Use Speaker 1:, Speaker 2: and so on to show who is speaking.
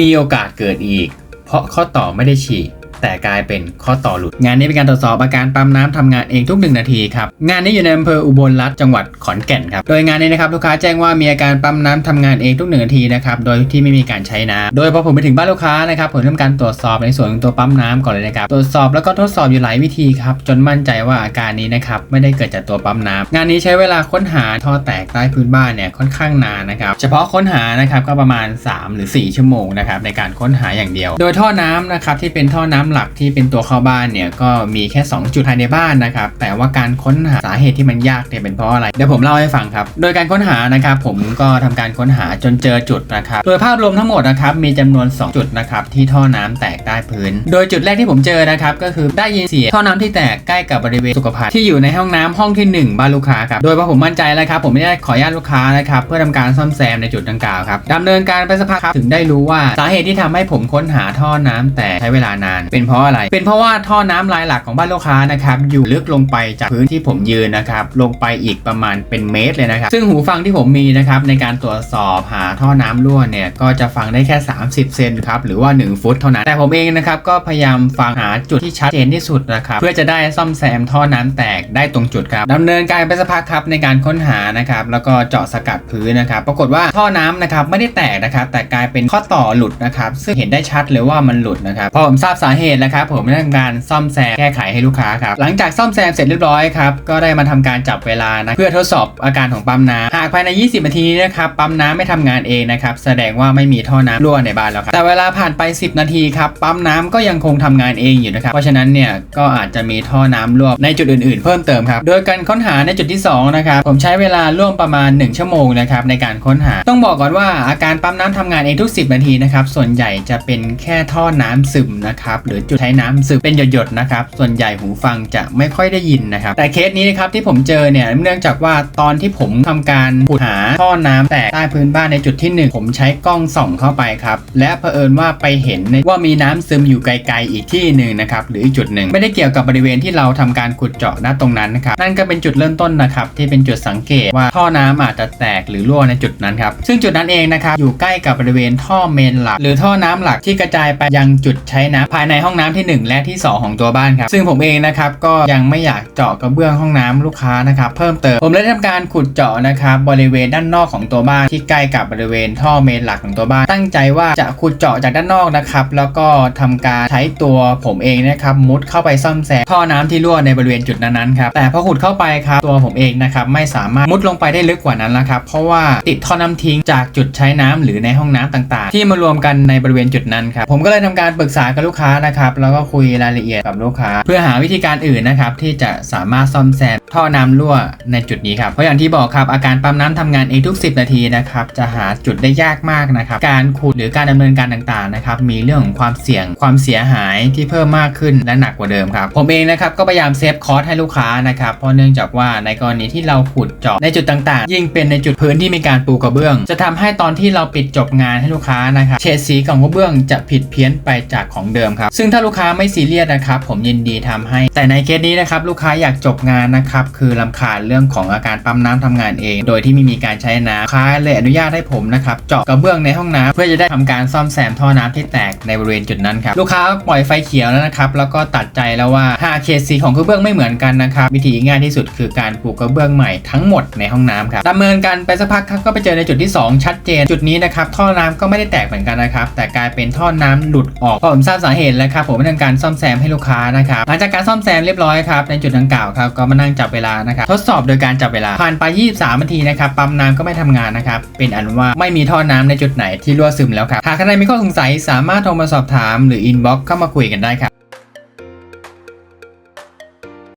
Speaker 1: มีโอกาสเกิดอีก เพราะข้อต่อไม่ได้ฉีก แต่กลายเป็นข้อต่อหลุด งานนี้เป็นการตรวจสอบอาการปั๊มน้ำทำงานเองทุกหนึ่งนาทีครับ งานนี้อยู่ในอำเภออุบลรัตน์จังหวัดขอนแก่นครับ โดยงานนี้นะครับลูกค้าแจ้งว่ามีอาการปั๊มน้ำทำงานเองทุกหนึ่งนาทีนะครับ โดยที่ไม่มีการใช้น้ำโดยพอผมไปถึงบ้านลูกค้านะครับผมทำการตรวจสอบในส่วนของตัวปั๊มน้ำก่อนเลยนะครับ ตรวจสอบแล้วก็ทดสอบอยู่หลายวิธีครับจนมั่นใจว่าอาการนี้นะครับไม่ได้เกิดจากตัวปั๊มน้ำงานนี้ใช้เวลาค้นหาท่อแตกใต้พื้นบ้านเนี่ยค่อนข้างนานนะครับเฉพาะค้นหานะครับก็ประมาณ 3 หรือ 4 ชั่วโมงนะครับในการค้นหาอย่างเดียว โดยท่อน้ำนะครับที่เป็นท่อน้ำหลักที่เป็นตัวเข้าบ้านเนี่ยก็มีแค่ 2 จุดภายในบ้านนะครับ แต่ว่าการค้นหาสาเหตุที่มันยากเนี่ยเป็นเพราะอะไร เดี๋ยวผมเล่าให้ฟังครับ โดยการค้นหานะครับผมก็ทำการค้นหาจนเจอจุดนะครับ โดยภาพรวมทั้งหมดนะครับมีจำนวน 2 จุดนะครับที่ท่อน้ำแตกใต้พื้น โดยจุดแรกที่ผมเจอนะครับก็คือได้ยินเสียงท่อน้ำที่แตกใกล้กับบริเวณสุขภัณฑ์ที่อยู่ในห้องน้ำห้องที่ 1 บ้านลูกค้าครับ โดยพอผมมั่นใจแล้วครับผมได้ขออนุญาตลูกค้านะครับเพื่อทำการซ่อมแซมในจุดดังกล่าวครับดำเนินการไปสักพักครับถึงได้รู้ว่าสาเหตุที่ทำให้ผมค้นหาท่อน้ำแตกใช้เวลานานเป็นเพราะอะไร เป็นเพราะว่าท่อน้ำลายหลักของบ้านลูกค้านะครับอยู่ลึกลงไปจากพื้นที่ผมยืนนะครับลงไปอีกประมาณเป็นเมตรเลยนะครับซึ่งหูฟังที่ผมมีนะครับในการตรวจสอบหาท่อน้ำรั่วเนี่ยก็จะฟังได้แค่ 30 เซนครับหรือว่า 1 ฟุตเท่านั้น แต่ผมเองนะครับก็พยายามฟังหาจุดที่ชัดเจนที่สุดนะครับเพื่อจะได้ซ่อมแซมท่อน้ำแตกได้ตรงจุดครับดำเนินการไปสักพักครับในการค้นหานะครับแล้วก็เจาะสกัดพื้นนะครับปรากฏว่าท่อน้ำนะครับไม่ได้แตกนะครับแต่กลายเป็นข้อต่อหลุดนะครับซึ่งเห็นได้ชัดเลยว่ามันหลุดนะครับพอผมทราบสาเหเหตุแล้วครับผมได้ทำการซ่อมแซมแก้ไขให้ลูกค้าครับหลังจากซ่อมแซมเสร็จเรียบร้อยครับก็ได้มาทำการจับเวลานะเพื่อทดสอบอาการของปั๊มน้ำหากภายใน 20 นาทีนะครับปั๊มน้ำไม่ทำงานเองนะครับแสดงว่าไม่มีท่อน้ำรั่วในบ้านแล้วครับแต่เวลาผ่านไป 10 นาทีครับปั๊มน้ำก็ยังคงทำงานเองอยู่นะครับเพราะฉะนั้นเนี่ยก็อาจจะมีท่อน้ำรั่วในจุดอื่นๆ เพิ่มเติมครับโดยการค้นหาในจุดที่2นะครับผมใช้เวลาร่วมประมาณ 1 ชั่วโมงนะครับในการค้นหา ต้องบอกก่อนว่าอาการปั๊มน้ำทำงานเองทุก 10 นาทีนะครับส่วนใหญ่จะเป็นแค่ท่อน้ำซึมนะครับหรือจุดใช้น้ำซึมเป็นหยดๆนะครับ ส่วนใหญ่หูฟังจะไม่ค่อยได้ยินนะครับ แต่เคสนี้นะครับที่ผมเจอเนี่ยเนื่องจากว่าตอนที่ผมทำการขุดหาท่อน้ำแตกใต้พื้นบ้านในจุดที่ 1 ผมใช้กล้องส่องเข้าไปครับ และเผอิญว่าไปเห็นว่ามีน้ำซึมอยู่ไกลๆอีกที่หนึ่งนะครับหรืออีกจุดหนึ่งไม่ได้เกี่ยวกับบริเวณที่เราทำการขุดเจาะณตรงนั้นนะครับนั่นก็เป็นจุดเริ่มต้นนะครับที่เป็นจุดสังเกตว่าท่อน้ำอาจจะแตกหรือรั่วในจุดนั้นครับซึ่งจุดนั้นเองนะครับอยู่ใกล้กับบริเวณท่อเมนหลัก หรือท่อน้ำหลักที่กระจายไปยังจุดใช้น้ำภายในห้องน้ำที่ 1 และที่ 2 ของตัวบ้านครับซึ่งผมเองนะครับก็ยังไม่อยากเจาะกระเบื้องห้องน้ำลูกค้านะครับเพิ่มเติมผมเลยทำการขุดเจาะนะครับบริเวณด้านนอกของตัวบ้านที่ใกล้กับบริเวณท่อเมนหลักของตัวบ้าน ตั้งใจว่าจะขุดเจาะจากด้านนอกนะครับแล้วก็ทำการใช้ตัวผมเองนะครับมุดเข้าไปซ่อมแซมท่อน้ำที่รั่วในบริเวณจุดนั้นๆครับแต่พอขุดเข้าไปครับตัวผมเองนะครับไม่สามารถมุดลงไปได้ลึกกว่านั้นแล้วครับเพราะว่าติดท่อน้ำทิ้งจากจุดใช้น้ำหรือในห้องน้ำต่าง ๆ ที่มารวมกันในบริเวณจุดนั้นครับผมก็เลยทำการปรึกษากับลูกค้านะครับ แล้วก็คุยรายละเอียดกับลูกค้า เพื่อหาวิธีการอื่นนะครับที่จะสามารถซ่อมแซมท่อน้ำรั่วในจุดนี้ครับเพราะอย่างที่บอกครับอาการปั๊มน้ำทำงานเองทุก 10 นาทีนะครับจะหาจุดได้ยากมากนะครับการขุดหรือการดำเนินการต่างๆนะครับมีเรื่องของความเสี่ยงความเสียหายที่เพิ่มมากขึ้นและหนักกว่าเดิมครับผมเองนะครับก็พยายามเซฟคอสให้ลูกค้านะครับเพราะเนื่องจากว่าในกรณีที่เราขุดเจาะในจุดต่างๆ ยิ่งเป็นในจุดพื้นที่มีการปูกระเบื้อง จะทำให้ตอนที่เราปิดจบงานให้ลูกค้านะครับเฉดสีของกระเบื้องจะผิดเพี้ยนไปจากของเดิมครับซึ่งถ้าลูกค้าไม่ซีเรียสนะครับ ผมยินดีทำให้ แต่ในเคสนี้นะครับลูกค้าอยากจบงานนะครับคือลำคาญเรื่องของอาการปั๊มน้ำทำงานเอง โดยที่ไม่มีการใช้น้ำลูกค้าเลยอนุญาตให้ผมนะครับเจาะกระเบื้องในห้องน้ำเพื่อจะได้ทำการซ่อมแซมท่อน้ำที่แตกในบริเวณจุดนั้นครับลูกค้าปล่อยไฟเขียวแล้วนะครับแล้วก็ตัดใจแล้วว่าหากเฉดสีของกระเบื้องไม่เหมือนกันนะครับวิธีง่ายที่สุดคือการปลูกกระเบื้องใหม่ทั้งหมดในห้องน้ำครับดำเนินการไปสักพักครับก็ไปเจอในจุดที่ 2 ชัดเจน จุดนี้นะครับท่อน้ำก็ไม่ได้แตกเหมือนกันนะครับแต่กลายเป็นท่อน้ำหลุดออกพอผมทราบสาเหตุแล้วครับผมได้ทำการซ่อมแซมให้ลูกค้านะครับหลังจากการซ่อมแซมเรียบร้อยครับในจุดดังกล่าวครับก็มานั่งจับเวลานะครับทดสอบโดยการจับเวลาผ่านไป 23นาทีนะครับปั๊มน้ำก็ไม่ทำงานนะครับเป็นอันว่าไม่มีท่อน้ำในจุดไหนที่รั่วซึมแล้วครับหากใครมีข้อสงสัยสามารถโทรมาสอบถามหรืออินบ็อกซ์เข้ามาคุยกันได้ครับ